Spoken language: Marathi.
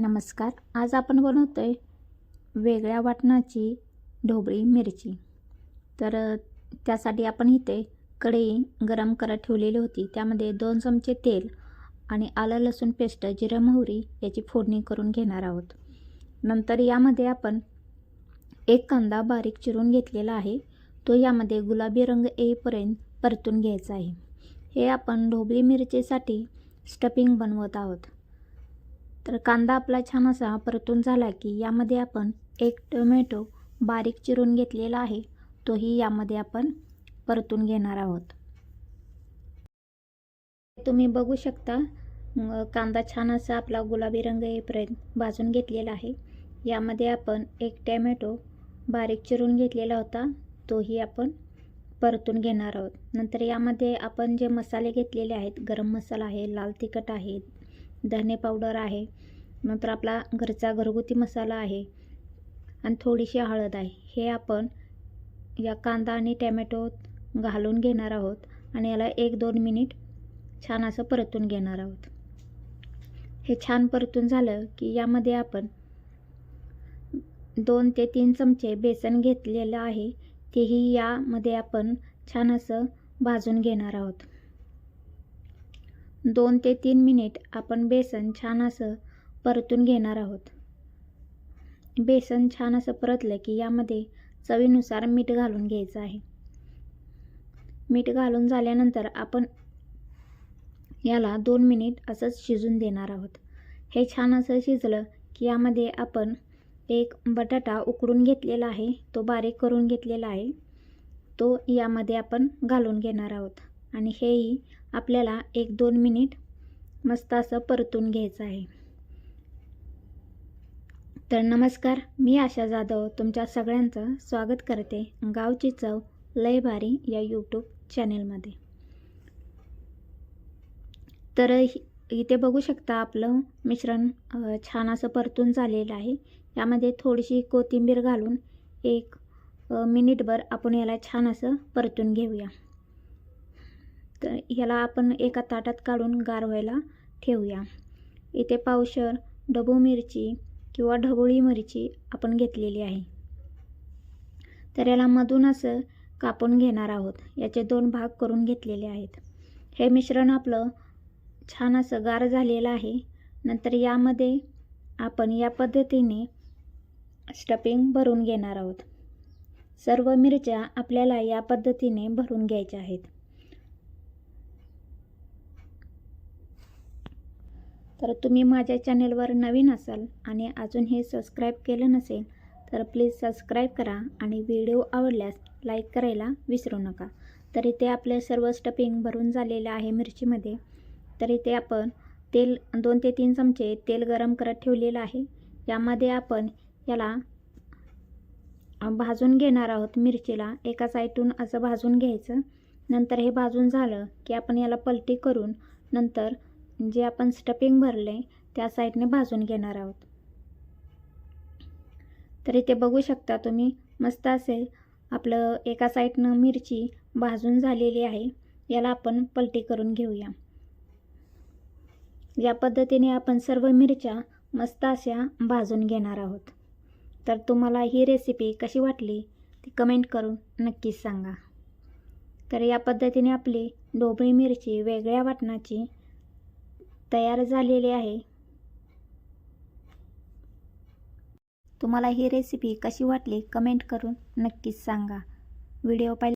नमस्कार आज आपण बनवतो आहे वेगळ्या वाटणाची ढोबळी मिरची. तर त्यासाठी आपण इथे कढई गरम करत ठेवलेली होती. त्यामध्ये दोन चमचे तेल आणि आलं लसूण पेस्ट जिरं मोहरी याची फोडणी करून घेणार आहोत. नंतर यामध्ये आपण एक कांदा बारीक चिरून घेतलेला आहे. तो यामध्ये गुलाबी रंग येईपर्यंत परतून घ्यायचा आहे. हे आपण ढोबळी मिरचीसाठी स्टफिंग बनवत आहोत. तर कांदा आपला छान असा परतून झाला की यामध्ये आपण एक टोमॅटो बारीक चिरून घेतलेला आहे. तोही यामध्ये आपण परतून घेणार आहोत. तुम्ही बघू शकता कांदा छान असा आपला गुलाबी रंग येईपर्यंत भाजून घेतलेला आहे. यामध्ये आपण एक टॅमॅटो बारीक चिरून घेतलेला होता. तोही आपण परतून घेणार आहोत. नंतर यामध्ये आपण जे मसाले घेतलेले आहेत गरम मसाला आहे लाल तिखट आहे धने पावडर आहे नंतर आपला घरचा घरगुती मसाला आहे आणि थोडीशी हळद आहे. हे आपण या कांदा आणि टॅमॅटोत घालून घेणार आहोत आणि याला एक दोन मिनिट छान असं परतून घेणार आहोत. हे छान परतून झालं की यामध्ये आपण दोन ते तीन चमचे बेसन घेतलेलं आहे तेही यामध्ये आपण छान असं भाजून घेणार आहोत. दोन ते तीन मिनिट आपण बेसन छान असं परतून घेणार आहोत. बेसन छान असं परतलं की यामध्ये चवीनुसार मीठ घालून घ्यायचं आहे. मीठ घालून झाल्यानंतर आपण याला दोन मिनिट असंच शिजून देणार आहोत. हे छान असं शिजलं की यामध्ये आपण एक बटाटा उकडून घेतलेला आहे तो बारीक करून घेतलेला आहे. तो यामध्ये आपण घालून घेणार आहोत. आणि हेही आपल्याला एक दोन मिनिट मस्त असं परतून घ्यायचं आहे. तर नमस्कार मी आशा जाधव तुमच्या सगळ्यांचं स्वागत करते गावची चव लय भारी या यूट्यूब चॅनेलमध्ये तर हि- इथे बघू शकता आपलं मिश्रण छान असं परतून झालेलं आहे. यामध्ये थोडीशी कोथिंबीर घालून एक मिनिटभर आपण याला छान असं परतून घेऊया. तर ह्याला आपण एका ताटात काढून गार व्हायला ठेवूया. इथे पावशर ढबू मिरची किंवा ढबोळी मिरची आपण घेतलेली आहे. तर याला मधून असं कापून घेणार आहोत. याचे दोन भाग करून घेतलेले आहेत. हे मिश्रण आपलं छान असं गार झालेलं आहे. नंतर यामध्ये आपण या पद्धतीने स्टफिंग भरून घेणार आहोत. सर्व मिरच्या आपल्याला या पद्धतीने भरून घ्यायच्या आहेत. तर तुम्ही माझ्या चॅनेलवर नवीन असाल आणि अजून हे सबस्क्राईब केलं नसेल तर प्लीज सबस्क्राईब करा आणि व्हिडिओ आवडल्यास लाईक करायला विसरू नका. तर इथे आपले सर्व स्टपिंग भरून झालेलं आहे मिरचीमध्ये. तर इथे आपण तेल दोन ते तीन चमचे तेल गरम करत ठेवलेलं आहे. यामध्ये आपण याला भाजून घेणार आहोत मिरचीला. एका साईडून असं भाजून घ्यायचं. नंतर हे भाजून झालं की आपण याला पलटी करून नंतर जे आपण स्टपिंग भरले त्या साईडने भाजून घेणार आहोत. तर इथे बघू शकता तुम्ही मस्त असे आपलं एका साईडनं मिरची भाजून झालेली आहे. याला आपण पलटी करून घेऊया. या पद्धतीने आपण सर्व मिरच्या मस्त अशा भाजून घेणार आहोत. तर तुम्हाला ही रेसिपी कशी वाटली ती कमेंट करून नक्कीच सांगा. तर या पद्धतीने आपली ढोबळी मिरची वेगळ्या वाटणाची तयार झालेले आहे. तुम्हाला ही रेसिपी कशी वाटली कमेंट करून नक्कीच सांगा. व्हिडिओ पाहिजे